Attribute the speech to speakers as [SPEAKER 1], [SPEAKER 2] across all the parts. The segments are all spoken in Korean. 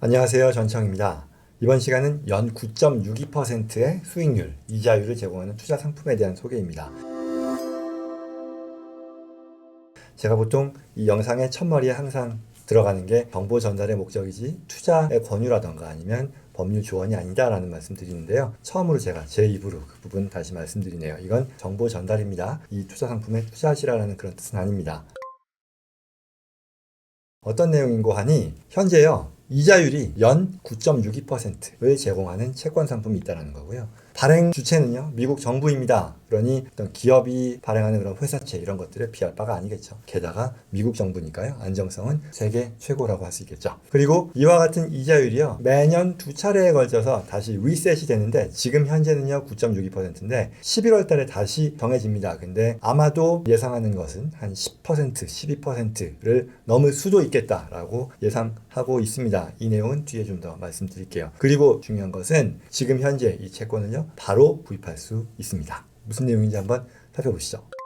[SPEAKER 1] 안녕하세요. 전청입니다. 이번 시간은 연 9.62%의 수익률, 이자율을 제공하는 투자 상품에 대한 소개입니다. 제가 보통 이 영상의 첫머리에 항상 들어가는 게 정보 전달의 목적이지 투자의 권유라던가 아니면 법률 조언이 아니다라는 말씀 드리는데요. 처음으로 제가 제 입으로 그 부분 다시 말씀드리네요. 이건 정보 전달입니다. 이 투자 상품에 투자하시라는 그런 뜻은 아닙니다. 어떤 내용인고 하니 현재요 이자율이 연 9.62%를 제공하는 채권 상품이 있다는 거고요. 발행 주체는요 미국 정부입니다. 그러니 어떤 기업이 발행하는 그런 회사채 이런 것들에 비할 바가 아니겠죠. 게다가 미국 정부니까요 안정성은 세계 최고라고 할 수 있겠죠. 그리고 이와 같은 이자율이요 매년 두 차례에 걸쳐서 다시 리셋이 되는데 지금 현재는요 9.62%인데 11월 달에 다시 정해집니다. 근데 아마도 예상하는 것은 한 10% 12%를 넘을 수도 있겠다라고 예상하고 있습니다. 이 내용은 뒤에 좀 더 말씀드릴게요. 그리고 중요한 것은 지금 현재 이 채권을요 바로 구입할 수 있습니다. 무슨 내용인지 한번 살펴보시죠.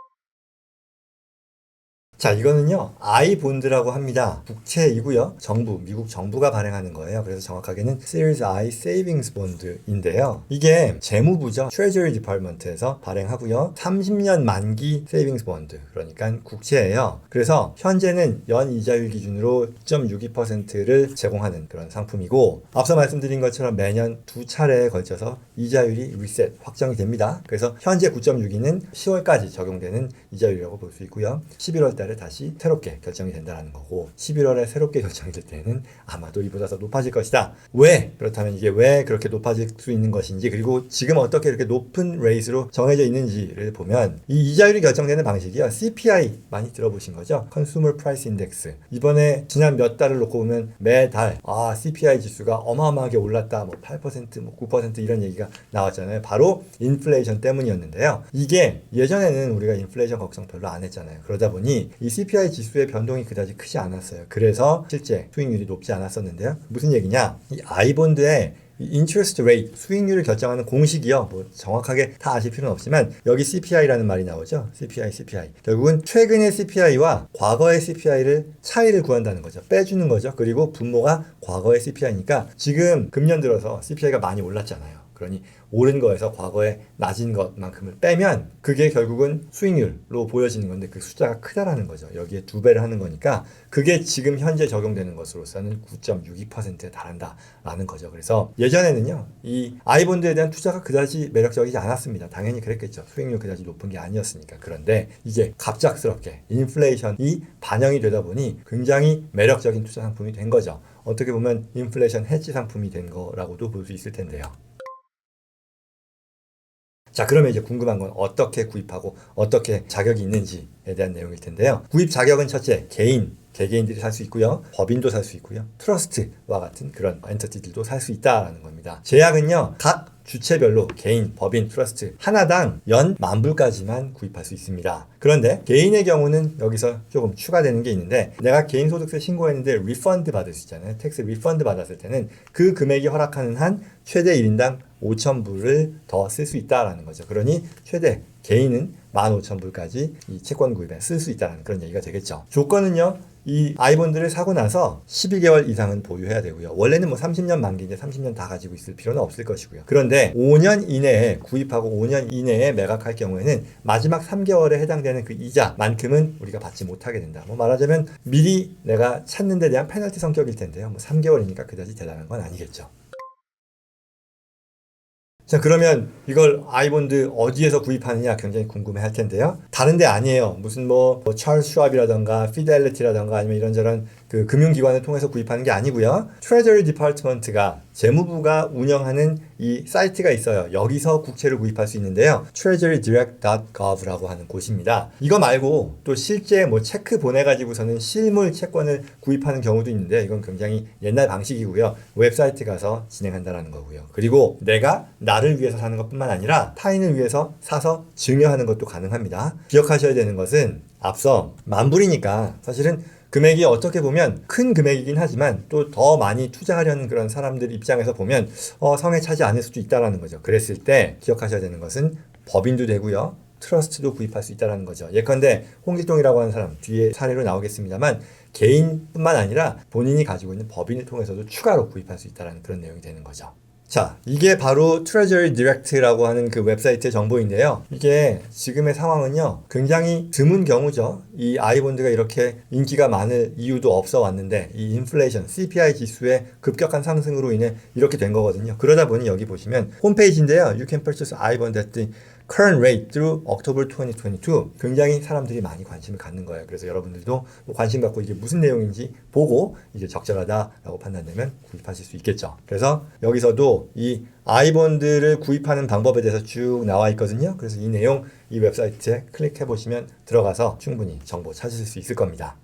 [SPEAKER 1] 자, 이거는요, 아이본드라고 합니다. 국채이고요. 정부, 미국 정부가 발행하는 거예요. 그래서 정확하게는 Series I Savings Bond인데요. 이게 재무부죠. Treasury Department에서 발행하고요. 30년 만기 Savings Bond, 그러니까 국채예요. 그래서 현재는 연 이자율 기준으로 2.62%를 제공하는 그런 상품이고, 앞서 말씀드린 것처럼 매년 두 차례에 걸쳐서 이자율이 리셋 확정이 됩니다. 그래서 현재 9.62는 10월까지 적용되는 이자율이라고 볼 수 있고요. 11월 달에 다시 새롭게 결정이 된다는 거고 11월에 새롭게 결정이 될 때는 아마도 이보다 더 높아질 것이다. 왜? 그렇다면 이게 왜 그렇게 높아질 수 있는 것인지 그리고 지금 어떻게 이렇게 높은 레이스로 정해져 있는지를 보면 이 이자율이 결정되는 방식이요. CPI 많이 들어보신 거죠? Consumer Price Index. 이번에 지난 몇 달을 놓고 보면 매달 아 CPI 지수가 어마어마하게 올랐다. 뭐 8%, 뭐 9% 이런 얘기가 나왔잖아요. 바로 인플레이션 때문이었는데요. 이게 예전에는 우리가 인플레이션 걱정 별로 안 했잖아요. 그러다 보니 이 CPI 지수의 변동이 그다지 크지 않았어요. 그래서 실제 수익률이 높지 않았었는데요. 무슨 얘기냐? 이 아이본드의 이 interest rate 수익률을 결정하는 공식이요. 뭐 정확하게 다 아실 필요는 없지만 여기 CPI라는 말이 나오죠. CPI, CPI. 결국은 최근의 CPI와 과거의 CPI를 차이를 구한다는 거죠. 빼주는 거죠. 그리고 분모가 과거의 CPI니까 지금 금년 들어서 CPI가 많이 올랐잖아요. 그러니 오른 거에서 과거에 낮은 것만큼을 빼면 그게 결국은 수익률로 보여지는 건데 그 숫자가 크다라는 거죠. 여기에 두 배를 하는 거니까 그게 지금 현재 적용되는 것으로서는 9.62%에 달한다라는 거죠. 그래서 예전에는요, 이 아이본드에 대한 투자가 그다지 매력적이지 않았습니다. 당연히 그랬겠죠. 수익률 그다지 높은 게 아니었으니까. 그런데 이제 갑작스럽게 인플레이션이 반영이 되다 보니 굉장히 매력적인 투자 상품이 된 거죠. 어떻게 보면 인플레이션 해지 상품이 된 거라고도 볼 수 있을 텐데요. 자, 그러면 이제 궁금한 건 어떻게 구입하고 어떻게 자격이 있는지에 대한 내용일 텐데요. 구입 자격은 첫째, 개인, 개개인들이 살 수 있고요. 법인도 살 수 있고요. 트러스트와 같은 그런 엔터티들도 살 수 있다라는 겁니다. 제약은요. 각 주체별로 개인, 법인, 트러스트 하나당 연 만불까지만 구입할 수 있습니다. 그런데 개인의 경우는 여기서 조금 추가되는 게 있는데 내가 개인 소득세 신고했는데 리펀드 받을 수 있잖아요. 텍스 리펀드 받았을 때는 그 금액이 허락하는 한 최대 1인당 5,000불을 더 쓸 수 있다라는 거죠. 그러니 최대 개인은 15,000불까지 이 채권 구입에 쓸 수 있다는 그런 얘기가 되겠죠. 조건은요. 이 아이본드를 사고 나서 12개월 이상은 보유해야 되고요. 원래는 뭐 30년 만기인데 30년 다 가지고 있을 필요는 없을 것이고요. 그런데 5년 이내에 구입하고 5년 이내에 매각할 경우에는 마지막 3개월에 해당되는 그 이자만큼은 우리가 받지 못하게 된다. 뭐 말하자면 미리 내가 찾는 데 대한 페널티 성격일 텐데요. 뭐 3개월이니까 그다지 대단한 건 아니겠죠. 자 그러면 이걸 아이본드 어디에서 구입하느냐 굉장히 궁금해 할 텐데요. 다른데 아니에요. 무슨 뭐, 뭐 찰스 슈왑이라던가 피델리티라던가 아니면 이런저런 그 금융기관을 통해서 구입하는 게 아니고요. 트레저리 디파트먼트가 재무부가 운영하는 이 사이트가 있어요. 여기서 국채를 구입할 수 있는데요. treasurydirect.gov라고 하는 곳입니다. 이거 말고 또 실제 뭐 체크 보내가지고서는 실물 채권을 구입하는 경우도 있는데 이건 굉장히 옛날 방식이고요. 웹사이트 가서 진행한다라는 거고요. 그리고 내가 나를 위해서 사는 것뿐만 아니라 타인을 위해서 사서 증여하는 것도 가능합니다. 기억하셔야 되는 것은 앞서 만불이니까 사실은 금액이 어떻게 보면 큰 금액이긴 하지만 또 더 많이 투자하려는 그런 사람들 입장에서 보면 어, 성에 차지 않을 수도 있다라는 거죠. 그랬을 때 기억하셔야 되는 것은 법인도 되고요. 트러스트도 구입할 수 있다는 거죠. 예컨대 홍길동이라고 하는 사람 뒤에 사례로 나오겠습니다만 개인뿐만 아니라 본인이 가지고 있는 법인을 통해서도 추가로 구입할 수 있다는 그런 내용이 되는 거죠. 자, 이게 바로 Treasury Direct라고 하는 그 웹사이트의 정보인데요. 이게 지금의 상황은요, 굉장히 드문 경우죠. 이 아이본드가 이렇게 인기가 많을 이유도 없어 왔는데, 이 인플레이션, CPI 지수의 급격한 상승으로 인해 이렇게 된 거거든요. 그러다 보니 여기 보시면 홈페이지인데요. You can purchase iBond at the current rate through October 2022. 굉장히 사람들이 많이 관심을 갖는 거예요. 그래서 여러분들도 뭐 관심 갖고 이게 무슨 내용인지 보고 이게 적절하다라고 판단되면 구입하실 수 있겠죠. 그래서 여기서도 이 아이본드를 구입하는 방법에 대해서 쭉 나와 있거든요. 그래서 이 내용 이 웹사이트에 클릭해 보시면 들어가서 충분히 정보 찾으실 수 있을 겁니다.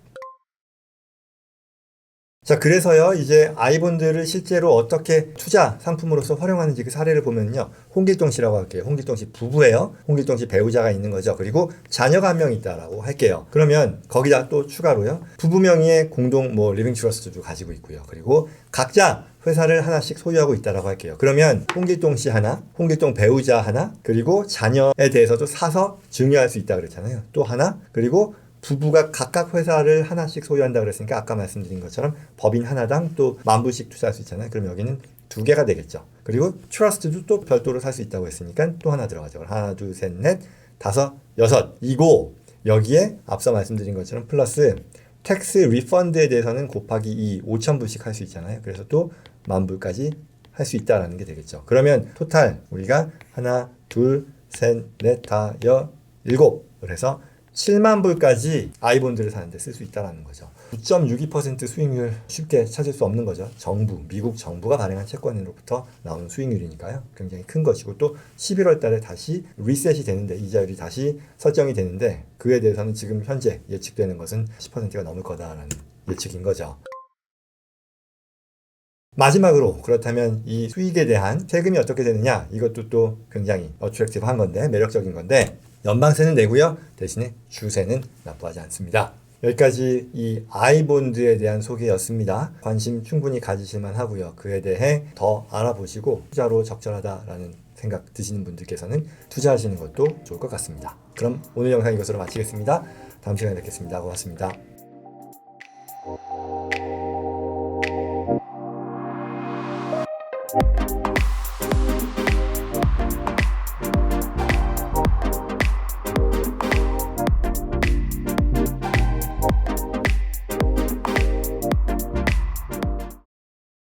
[SPEAKER 1] 자, 그래서요, 이제 아이본드를 실제로 어떻게 투자 상품으로서 활용하는지 그 사례를 보면요. 홍길동 씨라고 할게요. 홍길동 씨 부부예요. 홍길동 씨 배우자가 있는 거죠. 그리고 자녀가 한 명 있다라고 할게요. 그러면 거기다 또 추가로요. 부부 명의의 공동 뭐 리빙 트러스트도 가지고 있고요. 그리고 각자 회사를 하나씩 소유하고 있다라고 할게요. 그러면 홍길동 씨 하나, 홍길동 배우자 하나, 그리고 자녀에 대해서도 사서 증여할 수 있다 그랬잖아요. 또 하나, 그리고 부부가 각각 회사를 하나씩 소유한다 그랬으니까 아까 말씀드린 것처럼 법인 하나당 또 만 불씩 투자할 수 있잖아요. 그럼 여기는 두 개가 되겠죠. 그리고 트러스트도 또 별도로 살 수 있다고 했으니까 또 하나 들어가죠. 하나, 둘, 셋, 넷, 다섯, 여섯. 이고 여기에 앞서 말씀드린 것처럼 플러스 텍스 리펀드에 대해서는 곱하기 2, 5천 불씩 할 수 있잖아요. 그래서 또 만 불까지 할 수 있다라는 게 되겠죠. 그러면 토탈 우리가 하나, 둘, 셋, 넷, 다, 여, 일곱. 그래서 7만 불까지 아이본드를 사는데 쓸 수 있다는 거죠. 9.62% 수익률 쉽게 찾을 수 없는 거죠. 정부, 미국 정부가 발행한 채권으로부터 나오는 수익률이니까요. 굉장히 큰 것이고 또 11월 달에 다시 리셋이 되는데 이자율이 다시 설정이 되는데 그에 대해서는 지금 현재 예측되는 것은 10%가 넘을 거다라는 예측인 거죠. 마지막으로 그렇다면 이 수익에 대한 세금이 어떻게 되느냐 이것도 또 굉장히 어트랙티브한 건데 매력적인 건데 연방세는 내고요 대신에 주세는 납부하지 않습니다. 여기까지 이 아이본드에 대한 소개였습니다. 관심 충분히 가지실만 하고요. 그에 대해 더 알아보시고 투자로 적절하다라는 생각 드시는 분들께서는 투자하시는 것도 좋을 것 같습니다. 그럼 오늘 영상 이것으로 마치겠습니다. 다음 시간에 뵙겠습니다. 고맙습니다. Thank you.